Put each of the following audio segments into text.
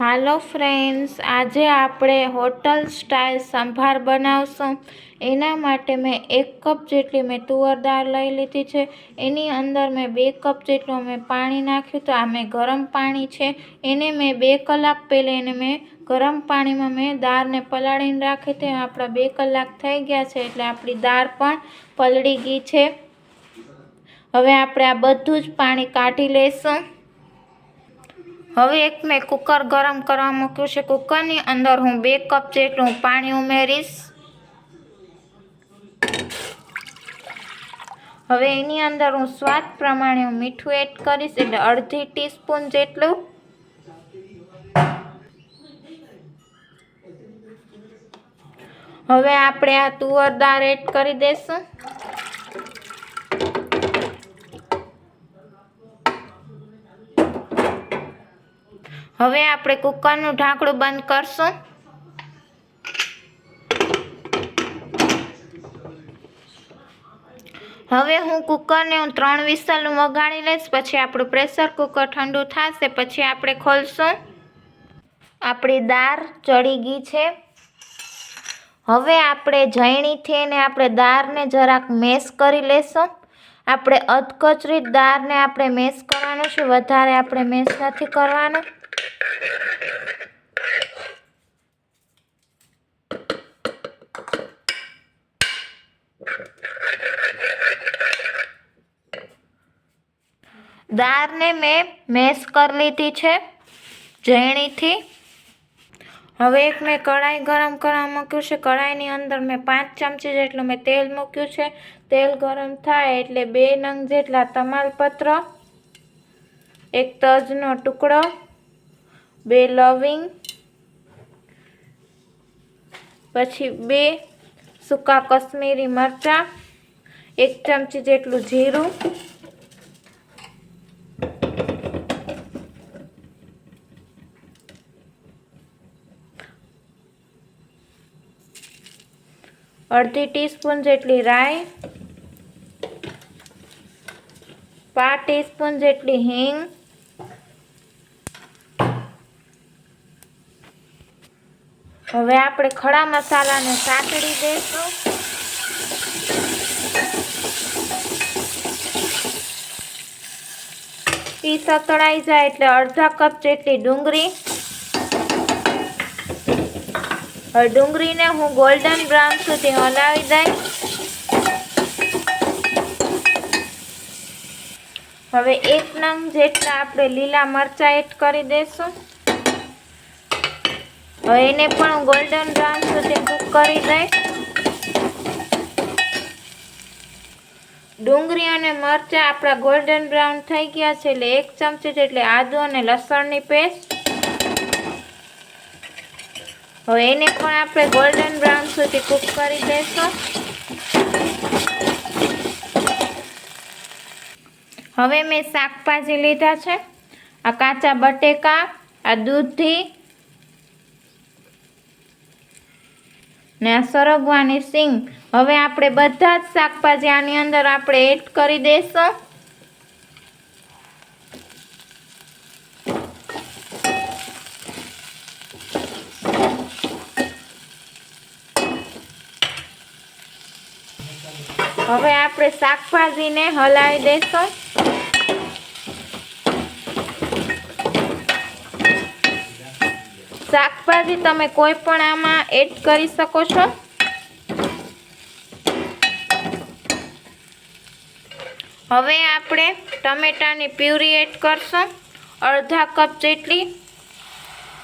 હાલો friends, આજે આપણે hotel style સંભાર બનાવશું. એના માટે મેં એક કપ જેટલી મેં તુવર દાળ લઈ લીધી છે. એની અંદર મેં બે કપ જેટલું મેં પાણી નાખ્યું તો આ મેં ગરમ પાણી છે. એને મેં બે કલાક પહેલાં એને મેં ગરમ પાણીમાં મેં દાળને પલાળીને રાખી હતી. આપણા બે કલાક થઈ ગયા છે એટલે આપણી દાળ પણ પલળી ગઈ છે. હવે આપણે આ બધું જ પાણી કાઢી લઈશું હવે એક મેં કુકર ગરમ કરવા મૂક્યું છે. કુકરની અંદર હું બે કપ જેટલું પાણી ઉમેરીશ. હવે એની અંદર હું સ્વાદ પ્રમાણે હું મીઠું એડ કરીશ એટલે અડધી ટીસ્પૂન જેટલું. હવે આપણે આ તુવર દાળ એડ કરી દઈશું હવે આપણે કુકરનું ઢાંકણું બંધ કરશું. હવે હું કુકરને હું ત્રણ વિસલ વગાડી લઈશ, પછી આપણું પ્રેશર કુકર ઠંડુ થશે, પછી આપણે ખોલશું. આપણી દાળ ચડી ગઈ છે. હવે આપણે જયણીથી એને આપણે દાળને જરાક મેશ કરી લેશું. આપણે અધકચરી દાળને આપણે મેશ કરવાનું છે, વધારે આપણે મેશ નથી કરવાનું. દાળને મેં મેશ કરી લીધી છે, ઝેણીથી. હવે એક મેં કઢાઈ ગરમ કરવા મૂક્યું છે. કઢાઈની અંદર મેં પાંચ ચમચી જેટલું મેં તેલ મૂક્યું છે. તેલ ગરમ થાય એટલે બે નંગ જેટલા તમાલપત્ર, એક તજનો ટુકડો બે લવિંગ પછી બે સૂકા કશ્મીરી મરચાં, એક ચમચી જેટલું જીરું, અડધી ટીસ્પૂન જેટલી રાઈ, પાંચ ટીસ્પૂન જેટલી હિંગ હવે આપણે ખડા મસાલાને સાતડી દઈશું. એ સતળાઈ જાય એટલે અડધા કપ જેટલી ડુંગળી. ડુંગળીને હું ગોલ્ડન બ્રાઉન સુધી હલાવી દઈશ. હવે એક નંગ જેટલા આપણે લીલા મરચાં એડ કરી દઈશું. હવે એને પણ ગોલ્ડન બ્રાઉન સુધી કૂક કરી દઈશ. ડુંગળી અને મરચાં આપણા ગોલ્ડન બ્રાઉન થઈ ગયા છે એટલે એક ચમચી જેટલી આદુ અને લસણની પેસ્ટ. હવે એને પણ આપણે ગોલ્ડન બ્રાઉન સુધી કૂક કરી દઈશું. હવે મેં શાકભાજી લીધા છે. આ કાચા બટેકા, આ દૂધી ને આ સરગવાની સિંગ. હવે આપણે બધા જ શાકભાજી આની અંદર આપણે એડ કરી દઈશું હવે આપણે શાકભાજીને હલાવી દઈશું શાકભાજી તમે કોઈ પણ આમાં એડ કરી શકો છો. હવે આપણે ટમેટાની પ્યુરી એડ કરશું. અડધા કપ જેટલી.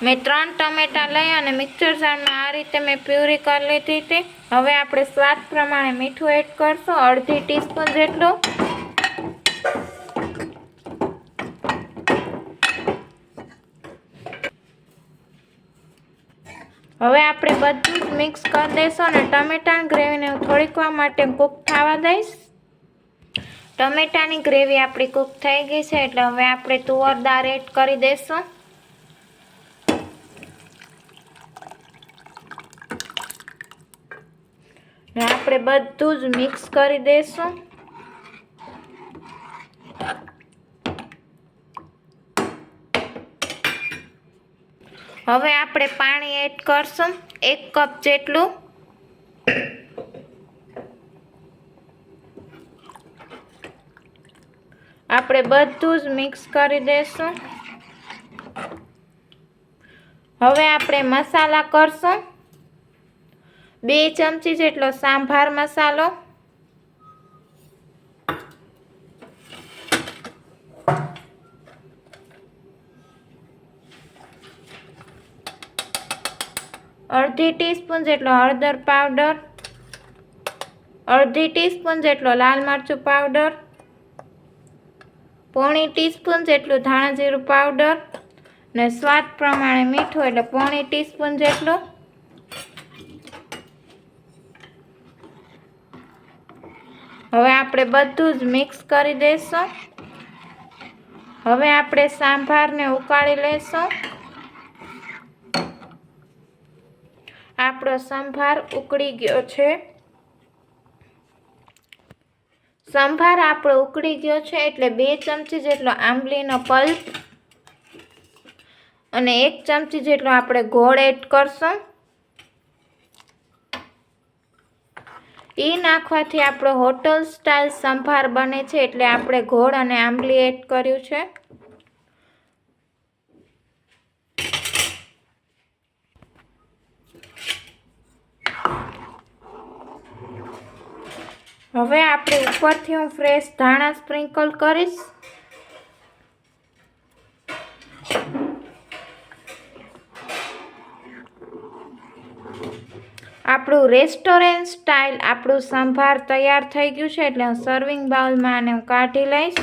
મેં ત્રણ ટમેટા લઈ અને મિક્સર જારમાં આ રીતે મેં પ્યુરી કરી લીધી હતી. હવે આપણે સ્વાદ પ્રમાણે મીઠું એડ કરશું. અડધી ટીસ્પૂન જેટલું. હવે આપણે બધું જ મિક્સ કરી દઈશું અને ટમેટાની ગ્રેવીને હું થોડીક વાર માટે કૂક થવા દઈશ. ટમેટાની ગ્રેવી આપણી કૂક થઈ ગઈ છે, એટલે હવે આપણે તુવર દાળ એડ કરી દઈશું. આપણે બધું જ મિક્સ કરી દઈશું. હવે આપણે પાણી એડ કરશું. એક કપ જેટલું. આપણે બધું જ મિક્સ કરી દઈશું હવે આપણે મસાલા કરશું. બે ચમચી જેટલો સાંભાર મસાલો અડધી ટીસ્પૂન જેટલો હળદર પાવડર, અડધી ટીસ્પૂન જેટલો લાલ મરચું પાવડર, પોણી ટીસ્પૂન જેટલું ધાણા જીરું પાવડર ને સ્વાદ પ્રમાણે મીઠું એટલે પોણી ટીસ્પૂન જેટલું. હવે આપણે બધું જ મિક્સ કરી દઈશું. હવે આપણે સાંભારને ઉકાળી લઈશું. આપણો સંભાર ઉકળી ગયો છે. સંભાર આપણો ઉકળી ગયો છે એટલે બે ચમચી જેટલો આંબલીનો પલ્પ અને એક ચમચી જેટલો આપણે ગોળ એડ કરશું. એ નાખવાથી આપણો હોટલ સ્ટાઇલ સંભાર બને છે એટલે આપણે ગોળ અને આંબલી એડ કર્યું છે. હવે આપણે ઉપરથી હું ફ્રેશ ધાણા સ્પ્રિંકલ કરીશ. આપણું રેસ્ટોરન્ટ સ્ટાઇલ આપણું સંભાર તૈયાર થઈ ગયું છે એટલે હું સર્વિંગ બાઉલમાં આને હું કાઢી લઈશ.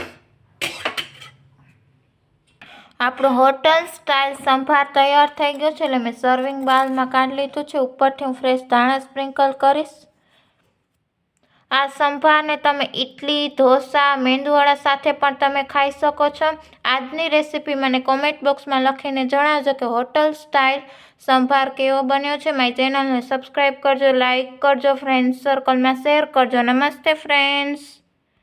આપણું હોટલ સ્ટાઇલ સંભાર તૈયાર થઈ ગયો છે એટલે મેં સર્વિંગ બાઉલમાં કાઢી લીધું છે. ઉપરથી હું ફ્રેશ ધાણા સ્પ્રિંકલ કરીશ. આ સંભારને તમે ઇડલી ઢોસા, મેંદુવડા સાથે પણ તમે ખાઈ શકો છો. આજની રેસીપી મને કોમેન્ટ બોક્સમાં લખીને જણાવજો કે હોટલ સ્ટાઇલ સંભાર કેવો બન્યો છે. મારી ચેનલને સબસ્ક્રાઈબ કરજો લાઇક કરજો ફ્રેન્ડ્સ સર્કલમાં શેર કરજો. નમસ્તે ફ્રેન્ડ્સ